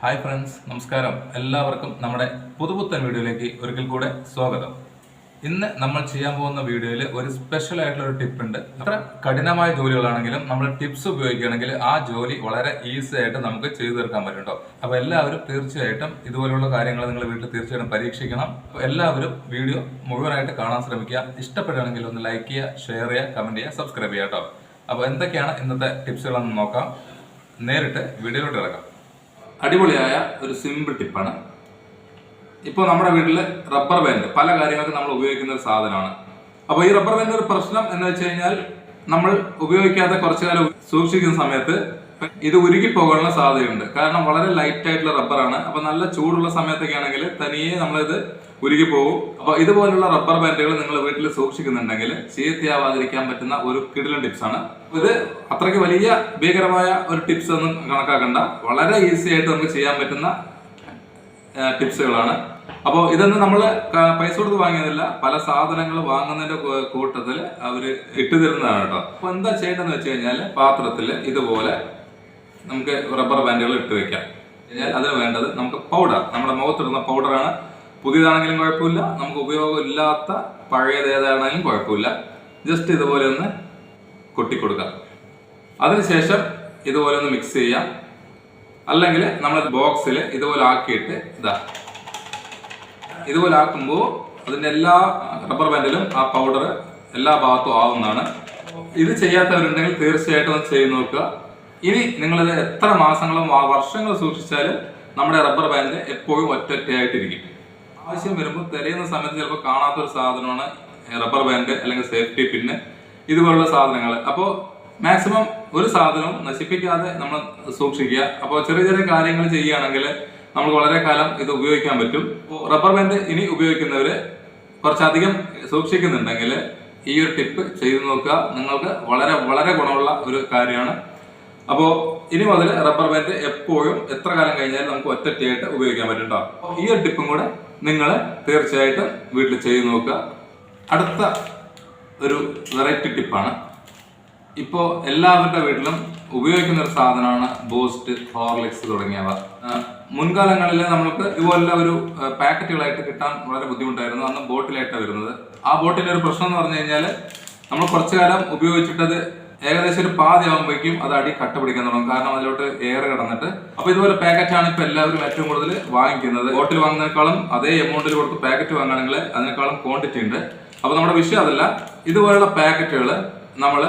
Hi friends നമസ്കാരം. എല്ലാവർക്കും നമ്മുടെ പുതുപുത്തൻ വീഡിയോയിലേക്ക് ഒരിക്കൽ കൂടെ സ്വാഗതം. ഇന്ന് നമ്മൾ ചെയ്യാൻ പോകുന്ന വീഡിയോയിൽ ഒരു സ്പെഷ്യൽ ആയിട്ടുള്ള ഒരു ടിപ്പ് ഉണ്ട്. അത്ര കഠിനമായ ജോലികളാണെങ്കിലും നമ്മൾ ടിപ്സ് ഉപയോഗിക്കുകയാണെങ്കിൽ ആ ജോലി വളരെ ഈസി ആയിട്ട് നമുക്ക് ചെയ്തു തീർക്കാൻ പറ്റുണ്ടോ അപ്പോൾ അപ്പൊ എല്ലാവരും തീർച്ചയായിട്ടും ഇതുപോലുള്ള കാര്യങ്ങൾ നിങ്ങൾ വീട്ടിൽ തീർച്ചയായിട്ടും പരീക്ഷിക്കണം. എല്ലാവരും വീഡിയോ മുഴുവനായിട്ട് കാണാൻ ശ്രമിക്കുക. ഇഷ്ടപ്പെടുകയാണെങ്കിൽ ഒന്ന് ലൈക്ക് ചെയ്യുക ഷെയർ ചെയ്യുക കമന്റ് ചെയ്യുക സബ്സ്ക്രൈബ് ചെയ്യുക കേട്ടോ. അപ്പൊ എന്തൊക്കെയാണ് ഇന്നത്തെ ടിപ്സുകളെന്ന് നോക്കാം. നേരിട്ട് വീഡിയോയിലോട്ട് ഇറക്കാം അടിപൊളിയായ ഒരു സിമ്പിൾ ടിപ്പാണ് ഇപ്പോൾ നമ്മുടെ വീട്ടിൽ റബ്ബർ ബാൻഡ് പല കാര്യങ്ങൾക്കും നമ്മൾ ഉപയോഗിക്കുന്ന ഒരു സാധനമാണ്. അപ്പോൾ ഈ റബ്ബർ ബാൻഡ് ഒരു പ്രശ്നം എന്ന് വെച്ച് കഴിഞ്ഞാൽ നമ്മൾ ഉപയോഗിക്കാതെ കുറച്ചു കാലം സൂക്ഷിക്കുന്ന സമയത്ത് ഇത് ഉരുകി പോകാനുള്ള സാധ്യതയുണ്ട്. കാരണം വളരെ ലൈറ്റ് ആയിട്ടുള്ള റബ്ബറാണ് അപ്പൊ നല്ല ചൂടുള്ള സമയത്തൊക്കെ ആണെങ്കിൽ തനിയെ നമ്മളിത് ഉരുകി പോകും അപ്പൊ ഇതുപോലുള്ള റബ്ബർ ബാൻഡുകൾ നിങ്ങൾ വീട്ടിൽ സൂക്ഷിക്കുന്നുണ്ടെങ്കിൽ ചീത്തയാവാതിരിക്കാൻ പറ്റുന്ന ഒരു കിടിലൻ ടിപ്സ് ആണ്. ഇത് അത്രയ്ക്ക് വലിയ ഭീകരമായ ഒരു ടിപ്സ് ഒന്നും കണക്കാക്കണ്ട. വളരെ ഈസി ആയിട്ട് നമുക്ക് ചെയ്യാൻ പറ്റുന്ന ടിപ്സുകളാണ് അപ്പോൾ ഇതൊന്നും നമ്മൾ പൈസ കൊടുത്ത് വാങ്ങിയതല്ല പല സാധനങ്ങൾ വാങ്ങുന്നതിന്റെ കൂട്ടത്തിൽ അവർ ഇട്ടു തരുന്നതാണ് കേട്ടോ. അപ്പൊ എന്താ ചെയ്യേണ്ടതെന്ന് വെച്ച് കഴിഞ്ഞാൽ പാത്രത്തിൽ ഇതുപോലെ നമുക്ക് റബ്ബർ ബാൻഡുകൾ ഇട്ട് വെക്കാം. കഴിഞ്ഞാൽ അതിന് വേണ്ടത് നമുക്ക് പൗഡർ നമ്മുടെ മുഖത്തിടുന്ന പൗഡറാണ് പുതിയതാണെങ്കിലും കുഴപ്പമില്ല. നമുക്ക് ഉപയോഗമില്ലാത്ത പഴയത് ഏതാണെങ്കിലും കുഴപ്പമില്ല. ജസ്റ്റ് ഇതുപോലെ ഒന്ന് കൊട്ടിക്കൊടുക്കാം. അതിനുശേഷം ഇതുപോലെ ഒന്ന് മിക്സ് ചെയ്യാം. അല്ലെങ്കിൽ നമ്മൾ ബോക്സിൽ ഇതുപോലെ ആക്കിയിട്ട് ഇതാ. ഇതുപോലെ ആക്കുമ്പോൾ അതിന്റെ എല്ലാ റബ്ബർ ബാൻഡിലും ആ പൗഡർ എല്ലാ ഭാഗത്തും ആവുന്നതാണ്. ഇത് ചെയ്യാത്തവരുണ്ടെങ്കിൽ തീർച്ചയായിട്ടും ചെയ്ത് നോക്കുക. ഇനി നിങ്ങളിത് എത്ര മാസങ്ങളും വർഷങ്ങളും സൂക്ഷിച്ചാലും നമ്മുടെ റബ്ബർ ബാൻഡ് എപ്പോഴും ഒറ്റൊറ്റയായിട്ടിരിക്കും. ആവശ്യം വരുമ്പോൾ തിരയുന്ന സമയത്ത് ചിലപ്പോൾ കാണാത്തൊരു സാധനമാണ് റബ്ബർ ബാൻഡ് അല്ലെങ്കിൽ സേഫ്റ്റി പിന്നെ ഇതുപോലുള്ള സാധനങ്ങൾ അപ്പോൾ മാക്സിമം ഒരു സാധനവും നശിപ്പിക്കാതെ നമ്മൾ സൂക്ഷിക്കുക. അപ്പോൾ ചെറിയ ചെറിയ കാര്യങ്ങൾ ചെയ്യുകയാണെങ്കിൽ നമുക്ക് വളരെ കാലം ഇത് ഉപയോഗിക്കാൻ പറ്റും. റബ്ബർ ബാൻഡ് ഇനി ഉപയോഗിക്കുന്നവർ കുറച്ചധികം സൂക്ഷിക്കുന്നുണ്ടെങ്കിൽ ഈ ഒരു ടിപ്പ് ചെയ്തു നോക്കുക. നിങ്ങൾക്ക് വളരെ വളരെ ഗുണമുള്ള ഒരു കാര്യമാണ്. അപ്പോൾ ഇനി മുതൽ റബ്ബർ ബാൻഡ് എപ്പോഴും എത്ര കാലം കഴിഞ്ഞാലും നമുക്ക് ഒറ്റയായിട്ട് ഉപയോഗിക്കാൻ പറ്റും കേട്ടോ അപ്പോൾ ഈ ഒരു ടിപ്പും കൂടെ നിങ്ങൾ തീർച്ചയായിട്ടും വീട്ടിൽ ചെയ്തു നോക്കുക. അടുത്ത ഒരു വെറൈറ്റി ടിപ്പാണ് ഇപ്പോൾ എല്ലാവരുടെ വീട്ടിലും ഉപയോഗിക്കുന്ന ഒരു സാധനമാണ് ബൂസ്റ്റ് ഹോർലിക്സ് തുടങ്ങിയവ. മുൻകാലങ്ങളിൽ നമ്മൾക്ക് ഇതുപോലെ ഒരു പാക്കറ്റുകളായിട്ട് കിട്ടാൻ വളരെ ബുദ്ധിമുട്ടായിരുന്നു. അന്ന് ബോട്ടിലായിട്ടാണ് വരുന്നത്. ആ ബോട്ടിന്റെ ഒരു പ്രശ്നം എന്ന് പറഞ്ഞു കഴിഞ്ഞാൽ നമ്മൾ കുറച്ചു കാലം ഉപയോഗിച്ചിട്ടത് ഏകദേശം ഒരു പാതി ആകുമ്പോഴേക്കും അത് അടി കട്ട പിടിക്കാൻ തുടങ്ങും. കാരണം അതിലോട്ട് എയർ കിടന്നിട്ട്. അപ്പൊ ഇതുപോലെ പാക്കറ്റാണ് ഇപ്പൊ എല്ലാവരും ഏറ്റവും കൂടുതൽ വാങ്ങിക്കുന്നത്. ഹോട്ടലിൽ വാങ്ങുന്നതിനേക്കാളും അതേ എമൗണ്ടിൽ കൊടുത്ത് പാക്കറ്റ് വാങ്ങുകയാണെങ്കിൽ അതിനേക്കാളും ക്വാണ്ടിറ്റി ഉണ്ട്. അപ്പൊ നമ്മുടെ വിഷയം അതല്ല. ഇതുപോലുള്ള പാക്കറ്റുകൾ നമ്മൾ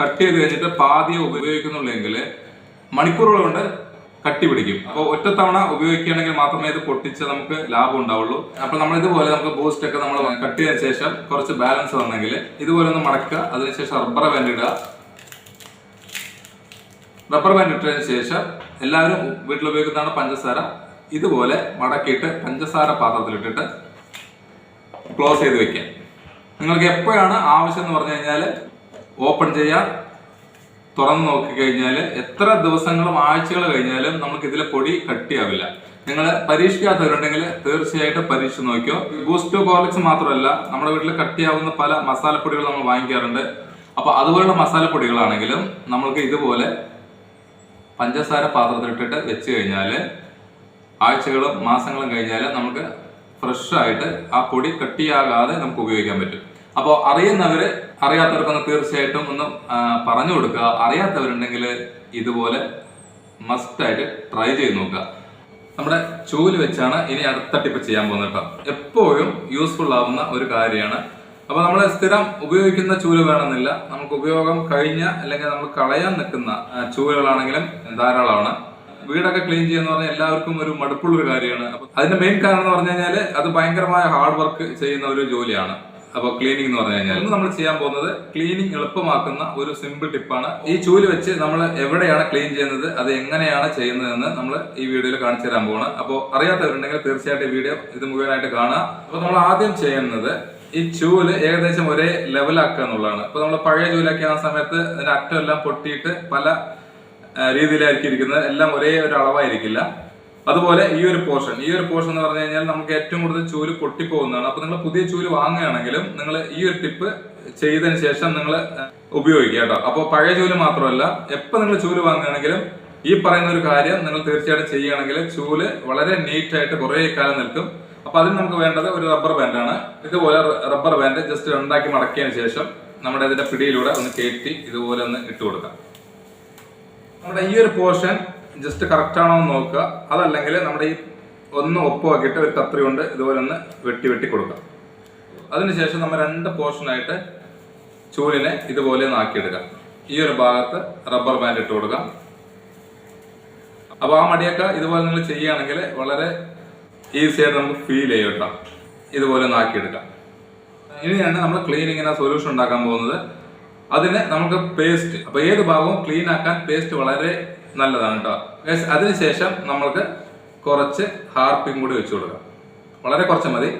കട്ട് ചെയ്ത് കഴിഞ്ഞിട്ട് പാതിയെ ഉപയോഗിക്കുന്നുള്ളെങ്കിൽ മണിക്കൂറുകൾ കൊണ്ട് കട്ടി പിടിക്കും. അപ്പോൾ ഒറ്റത്തവണ ഉപയോഗിക്കുകയാണെങ്കിൽ മാത്രമേ ഇത് പൊട്ടിച്ച് നമുക്ക് ലാഭം ഉണ്ടാവുള്ളൂ. അപ്പൊ നമ്മൾ ഇതുപോലെ നമുക്ക് ബൂസ്റ്റ് ഒക്കെ നമ്മൾ കട്ട് ചെയ്തതിനു ശേഷം കുറച്ച് ബാലൻസ് വന്നെങ്കിൽ ഇതുപോലെ ഒന്ന് മടക്കുക. അതിനുശേഷം റബ്ബർ ബാൻഡ് ഇടുക. റബ്ബർ ബാൻഡ് ഇട്ടതിന് ശേഷം എല്ലാവരും വീട്ടിൽ ഉപയോഗിക്കുന്നതാണ് പഞ്ചസാര. ഇതുപോലെ മടക്കിയിട്ട് പഞ്ചസാര പാത്രത്തിലിട്ടിട്ട് ക്ലോസ് ചെയ്ത് വെക്കാം. നിങ്ങൾക്ക് എപ്പോഴാണ് ആവശ്യം എന്ന് പറഞ്ഞു കഴിഞ്ഞാൽ ഓപ്പൺ ചെയ്യാം തുറന്നു നോക്കിക്കഴിഞ്ഞാൽ എത്ര ദിവസങ്ങളും ആഴ്ചകൾ കഴിഞ്ഞാലും നമുക്ക് ഇതിലെ പൊടി കട്ടിയാവില്ല. നിങ്ങൾ പരീക്ഷിക്കാത്തവരുണ്ടെങ്കിൽ തീർച്ചയായിട്ടും പരീക്ഷിച്ച് നോക്കിയോ. ബൂസ്റ്റോ കോർലിക്സ് മാത്രമല്ല നമ്മുടെ വീട്ടിൽ കട്ടിയാവുന്ന പല മസാലപ്പൊടികൾ നമ്മൾ വാങ്ങിക്കാറുണ്ട്. അപ്പോൾ അതുപോലുള്ള മസാലപ്പൊടികളാണെങ്കിലും നമ്മൾക്ക് ഇതുപോലെ പഞ്ചസാര പാത്രത്തിലിട്ടിട്ട് വെച്ച് കഴിഞ്ഞാൽ ആഴ്ചകളും മാസങ്ങളും കഴിഞ്ഞാൽ നമുക്ക് ഫ്രഷ് ആയിട്ട് ആ പൊടി കട്ടിയാകാതെ നമുക്ക് ഉപയോഗിക്കാൻ പറ്റും. അപ്പോൾ അറിയുന്നവർ അറിയാത്തവർക്കൊന്ന് തീർച്ചയായിട്ടും ഒന്ന് പറഞ്ഞു കൊടുക്കുക. അറിയാത്തവരുണ്ടെങ്കിൽ ഇതുപോലെ മസ്റ്റായിട്ട് ട്രൈ ചെയ്ത് നോക്കുക. നമ്മുടെ ചൂൽ വെച്ചാണ് ഇനി അടുത്ത ടിപ്പ് ചെയ്യാൻ പോകുന്നത് കേട്ടോ. എപ്പോഴും യൂസ്ഫുൾ ആവുന്ന ഒരു കാര്യമാണ് അപ്പൊ നമ്മൾ സ്ഥിരം ഉപയോഗിക്കുന്ന ചൂൽ വേണമെന്നില്ല. നമുക്ക് ഉപയോഗം കഴിഞ്ഞ അല്ലെങ്കിൽ നമ്മൾ കളയാൻ നിൽക്കുന്ന ചൂലുകളാണെങ്കിലും ധാരാളമാണ്. വീടൊക്കെ ക്ലീൻ ചെയ്യുന്ന പറഞ്ഞാൽ എല്ലാവർക്കും ഒരു മടുപ്പുള്ളൊരു കാര്യമാണ്. അപ്പൊ അതിന്റെ മെയിൻ കാരണം എന്ന് പറഞ്ഞു കഴിഞ്ഞാൽ അത് ഭയങ്കരമായ ഹാർഡ് വർക്ക് ചെയ്യുന്ന ഒരു ജോലിയാണ്. അപ്പോൾ ക്ലീനിങ് എന്ന് പറഞ്ഞു കഴിഞ്ഞാൽ ഇന്ന് നമ്മൾ ചെയ്യാൻ പോകുന്നത് ക്ലീനിങ് എളുപ്പമാക്കുന്ന ഒരു സിമ്പിൾ ടിപ്പാണ് ഈ ചൂൽ വെച്ച് നമ്മൾ എവിടെയാണ് ക്ലീൻ ചെയ്യുന്നത് അത് എങ്ങനെയാണ് ചെയ്യുന്നതെന്ന് നമ്മൾ ഈ വീഡിയോയിൽ കാണിച്ചു തരാൻ പോവാണ്. അപ്പോൾ അറിയാത്തവരുണ്ടെങ്കിൽ തീർച്ചയായിട്ടും ഈ വീഡിയോ ഇത് മുഴുവനായിട്ട് കാണുക. അപ്പോൾ നമ്മൾ ആദ്യം ചെയ്യുന്നത് ഈ ചൂൽ ഏകദേശം ഒരേ ലെവലാക്കുക എന്നുള്ളതാണ്. അപ്പോൾ നമ്മൾ പഴയ ചൂലൊക്കെ ആ സമയത്ത് അതിന്റെ അറ്റം എല്ലാം പൊട്ടിയിട്ട് പല രീതിയിലായിരിക്കും ഇരിക്കുന്നത്. എല്ലാം ഒരേ ഒരു അളവായിരിക്കില്ല. അതുപോലെ ഈ ഒരു പോർഷൻ ഈ ഒരു പോർഷൻ എന്ന് പറഞ്ഞു കഴിഞ്ഞാൽ നമുക്ക് ഏറ്റവും കൂടുതൽ ചൂൽ പൊട്ടിപ്പോകുന്നതാണ്. അപ്പൊ നിങ്ങൾ പുതിയ ചൂൽ വാങ്ങുകയാണെങ്കിലും നിങ്ങൾ ഈ ഒരു ടിപ്പ് ചെയ്തതിന് ശേഷം നിങ്ങൾ ഉപയോഗിക്കുക കേട്ടോ. അപ്പോൾ പഴയ ചൂൽ മാത്രമല്ല എപ്പോൾ നിങ്ങൾ ചൂൽ വാങ്ങുകയാണെങ്കിലും ഈ പറയുന്ന ഒരു കാര്യം നിങ്ങൾ തീർച്ചയായിട്ടും ചെയ്യുകയാണെങ്കിൽ ചൂൽ വളരെ നീറ്റായിട്ട് കുറേ കാലം നിൽക്കും. അപ്പൊ അതിന് നമുക്ക് വേണ്ടത് ഒരു റബ്ബർ ബാൻഡാണ് ഇതുപോലെ റബ്ബർ ബാൻഡ് ജസ്റ്റ് ഉണ്ടാക്കി മടക്കിയതിന് ശേഷം നമ്മുടെ ഇതിന്റെ പിടിയിലൂടെ ഒന്ന് കയറ്റി ഇതുപോലെ ഒന്ന് ഇട്ട് കൊടുക്കാം. നമ്മുടെ ഈ ഒരു പോർഷൻ ജസ്റ്റ് കറക്റ്റ് ആണോ എന്ന് നോക്കുക. അതല്ലെങ്കിൽ നമ്മുടെ ഈ ഒന്ന് ഒപ്പമാക്കിയിട്ട് ഒരു കത്രി കൊണ്ട് ഇതുപോലെ ഒന്ന് വെട്ടി വെട്ടി കൊടുക്കാം. അതിനുശേഷം നമ്മൾ രണ്ട് പോർഷനായിട്ട് ചൂലിനെ ഇതുപോലെ ഒന്ന് ആക്കിയെടുക്കാം. ഈ ഒരു ഭാഗത്ത് റബ്ബർ ബാൻഡ് ഇട്ട് കൊടുക്കാം. അപ്പോൾ ആ മടിയൊക്കെ ഇതുപോലെ നിങ്ങൾ ചെയ്യുകയാണെങ്കിൽ വളരെ ഈസി ആയിട്ട് നമുക്ക് ഫീൽ ചെയ്യും കേട്ടോ ഇതുപോലെ ഒന്ന് ആക്കിയെടുക്കാം. ഇനിയാണ് നമ്മൾ ക്ലീനിങ്ങിന് സൊല്യൂഷൻ ഉണ്ടാക്കാൻ പോകുന്നത്. അതിന് നമുക്ക് പേസ്റ്റ് അപ്പൊ ഏത് ഭാഗവും ക്ലീൻ ആക്കാൻ പേസ്റ്റ് വളരെ നല്ലതാണ് കേട്ടോ അതിനുശേഷം നമ്മൾക്ക് കുറച്ച് ഹാർപ്പിംഗ് കൂടി വെച്ച് കൊടുക്കാം. വളരെ കുറച്ച് മതി.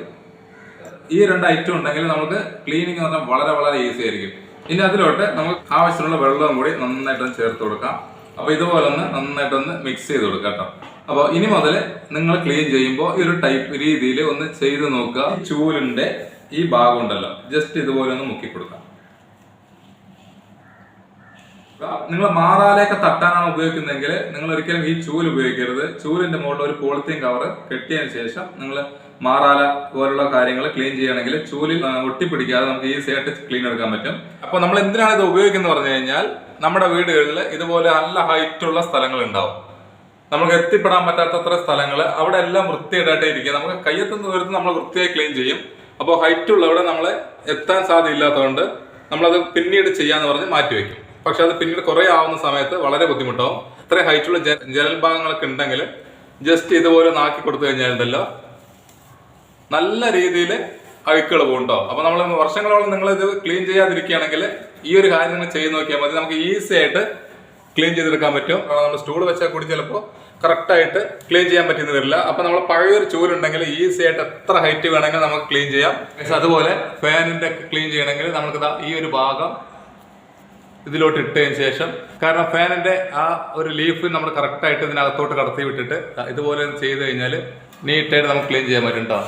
ഈ രണ്ട് ഐറ്റം ഉണ്ടെങ്കിൽ നമുക്ക് ക്ലീനിങ് എന്ന് പറഞ്ഞാൽ വളരെ വളരെ ഈസി ആയിരിക്കും. ഇനി അതിലോട്ട് നമുക്ക് ആവശ്യമുള്ള വെള്ളവും കൂടി നന്നായിട്ടൊന്ന് ചേർത്ത് കൊടുക്കാം. അപ്പൊ ഇതുപോലെ ഒന്ന് നന്നായിട്ടൊന്ന് മിക്സ് ചെയ്ത് കൊടുക്കാം കേട്ടോ അപ്പോൾ ഇനി മുതൽ നിങ്ങൾ ക്ലീൻ ചെയ്യുമ്പോൾ ഈ ഒരു ടൈപ്പ് രീതിയിൽ ഒന്ന് ചെയ്ത് നോക്കുക. ചൂലിന്റെ ഈ ഭാഗം ഉണ്ടല്ലോ. ജസ്റ്റ് ഇതുപോലെ ഒന്ന് മുക്കി കൊടുക്കാം. നിങ്ങൾ മാറാലേക്ക് തട്ടാനാണ് ഉപയോഗിക്കുന്നതെങ്കിൽ നിങ്ങൾ ഒരിക്കലും ഈ ചൂൽ ഉപയോഗിക്കരുത്. ചൂലിന്റെ മുകളിൽ ഒരു പോളിത്തീൻ കവർ കെട്ടിയതിന് ശേഷം നിങ്ങൾ മാറാല പോലുള്ള കാര്യങ്ങൾ ക്ലീൻ ചെയ്യണമെങ്കിൽ ചൂലിൽ ഒട്ടിപ്പിടിക്കാതെ നമുക്ക് ഈസി ആയിട്ട് ക്ലീൻ എടുക്കാൻ പറ്റും. അപ്പൊ നമ്മൾ എന്തിനാണ് ഇത് ഉപയോഗിക്കുന്നത് പറഞ്ഞു കഴിഞ്ഞാൽ നമ്മുടെ വീടുകളിൽ ഇതുപോലെ നല്ല ഹൈറ്റ് ഉള്ള സ്ഥലങ്ങൾ ഉണ്ടാവും. നമുക്ക് എത്തിപ്പെടാൻ പറ്റാത്തത്ര സ്ഥലങ്ങൾ അവിടെ എല്ലാം വൃത്തിയായിട്ടേ ഇരിക്കുക. നമുക്ക് കയ്യെത്തുന്ന ദൂരത്ത് നമ്മൾ വൃത്തിയായി ക്ലീൻ ചെയ്യും. അപ്പോൾ ഹൈറ്റ് ഉള്ളവിടെ നമ്മൾ എത്താൻ സാധ്യമില്ലാത്തതുകൊണ്ട് നമ്മളത് പിന്നീട് ചെയ്യാന്ന് പറഞ്ഞ് മാറ്റി വെക്കും. പക്ഷെ അത് പിന്നീട് കുറെ ആവുന്ന സമയത്ത് വളരെ ബുദ്ധിമുട്ടാവും. ഇത്രയും ഹൈറ്റുള്ള ജനൽ ഭാഗങ്ങളൊക്കെ ഉണ്ടെങ്കിൽ ജസ്റ്റ് ഇതുപോലെ നാക്കി കൊടുത്തു കഴിഞ്ഞാൽ ഉണ്ടല്ലോ. നല്ല രീതിയിൽ അഴുക്കുകൾ പോകുന്നുണ്ടോ അപ്പൊ നമ്മൾ വർഷങ്ങളോളം നിങ്ങൾ ഇത് ക്ലീൻ ചെയ്യാതിരിക്കുകയാണെങ്കിൽ ഈ ഒരു കാര്യം നിങ്ങൾ ചെയ്ത് നോക്കിയാൽ മതി. നമുക്ക് ഈസി ആയിട്ട് ക്ലീൻ ചെയ്തെടുക്കാൻ പറ്റും നമ്മൾ സ്റ്റൂൾ വെച്ചാൽ കൂടി ചിലപ്പോൾ കറക്റ്റായിട്ട് ക്ലീൻ ചെയ്യാൻ പറ്റുന്ന വരില്ല. അപ്പം നമ്മൾ പഴയൊരു ചൂലുണ്ടെങ്കിൽ ഈസി ആയിട്ട് എത്ര ഹൈറ്റ് വേണമെങ്കിൽ നമുക്ക് ക്ലീൻ ചെയ്യാം. അതുപോലെ ഫാനിന്റെ ക്ലീൻ ചെയ്യണമെങ്കിൽ നമുക്ക് ഈ ഒരു ഭാഗം ഇതിലോട്ട് ഇട്ടതിന് ശേഷം കാരണം ഫാനിന്റെ ആ ഒരു ലീഫ് നമ്മൾ കറക്റ്റായിട്ട് ഇതിനകത്തോട്ട് കടത്തി വിട്ടിട്ട് ഇതുപോലെ ചെയ്ത് കഴിഞ്ഞാൽ നീറ്റായിട്ട് നമുക്ക് ക്ലീൻ ചെയ്യാൻ പറ്റും കേട്ടോ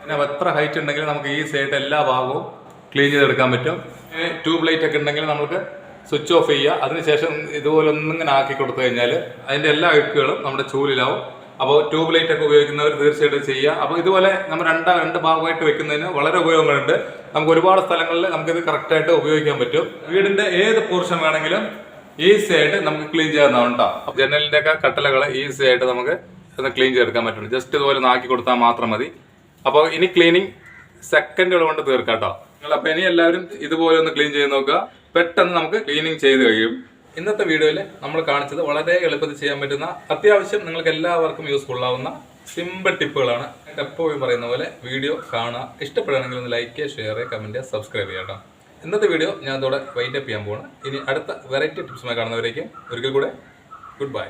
പിന്നെ എത്ര ഹൈറ്റ് ഉണ്ടെങ്കിലും നമുക്ക് ഈസി ആയിട്ട് എല്ലാ ഭാഗവും ക്ലീൻ ചെയ്തെടുക്കാൻ പറ്റും. ട്യൂബ് ലൈറ്റ് ഒക്കെ ഉണ്ടെങ്കിൽ നമുക്ക് സ്വിച്ച് ഓഫ് ചെയ്യുക. അതിനുശേഷം ഇതുപോലെ ഒന്നിങ്ങനെ ആക്കി കൊടുത്തു കഴിഞ്ഞാൽ അതിന്റെ എല്ലാ അഴുക്കുകളും നമ്മുടെ ചൂലിലാവും. അപ്പോൾ ട്യൂബ് ലൈറ്റ് ഒക്കെ ഉപയോഗിക്കുന്നവർ തീർച്ചയായിട്ടും ചെയ്യുക. അപ്പോൾ ഇതുപോലെ നമ്മൾ രണ്ട് രണ്ട് ഭാഗമായിട്ട് വെക്കുന്നതിന് വളരെ ഉപയോഗങ്ങളുണ്ട്. നമുക്ക് ഒരുപാട് സ്ഥലങ്ങളിൽ നമുക്കിത് കറക്റ്റായിട്ട് ഉപയോഗിക്കാൻ പറ്റും. വീടിന്റെ ഏത് പോർഷൻ വേണമെങ്കിലും ഈസി ആയിട്ട് നമുക്ക് ക്ലീൻ ചെയ്യാവുന്നതാണ് കേട്ടോ. ജനലിന്റെ ഒക്കെ കട്ടലകൾ ഈസി ആയിട്ട് നമുക്ക് ഒന്ന് ക്ലീൻ ചെയ്തെടുക്കാൻ പറ്റും ജസ്റ്റ് ഇതുപോലെ ആക്കി കൊടുത്താൽ മാത്രം മതി. അപ്പോൾ ഇനി ക്ലീനിങ് സെക്കൻഡുകൾ കൊണ്ട് തീർക്കാം കേട്ടോ. നിങ്ങൾ അപ്പോൾ ഇനി എല്ലാവരും ഇതുപോലെ ഒന്ന് ക്ലീൻ ചെയ്ത് നോക്കുക. പെട്ടെന്ന് നമുക്ക് ക്ലീനിങ് ചെയ്ത് കഴിയും. ഇന്നത്തെ വീഡിയോയിൽ നമ്മൾ കാണിച്ചത് വളരെ എളുപ്പത്തിൽ ചെയ്യാൻ പറ്റുന്ന അത്യാവശ്യം നിങ്ങൾക്ക് എല്ലാവർക്കും യൂസ്ഫുൾ ആവുന്ന സിമ്പിൾ ടിപ്പുകളാണ് എപ്പോഴും പറയുന്ന പോലെ വീഡിയോ കാണുക. ഇഷ്ടപ്പെടുകയാണെങ്കിൽ ഒന്ന് ലൈക്ക് ഷെയർ കമന്റ് സബ്സ്ക്രൈബ് ചെയ്യാം ഇന്നത്തെ വീഡിയോ ഞാൻ അതോടെ വൈൻഡപ്പ് ചെയ്യാൻ പോവാണ്. ഇനി അടുത്ത വെറൈറ്റി ടിപ്സുമായി കാണുന്നവരേക്കും ഒരിക്കൽ കൂടെ ഗുഡ് ബൈ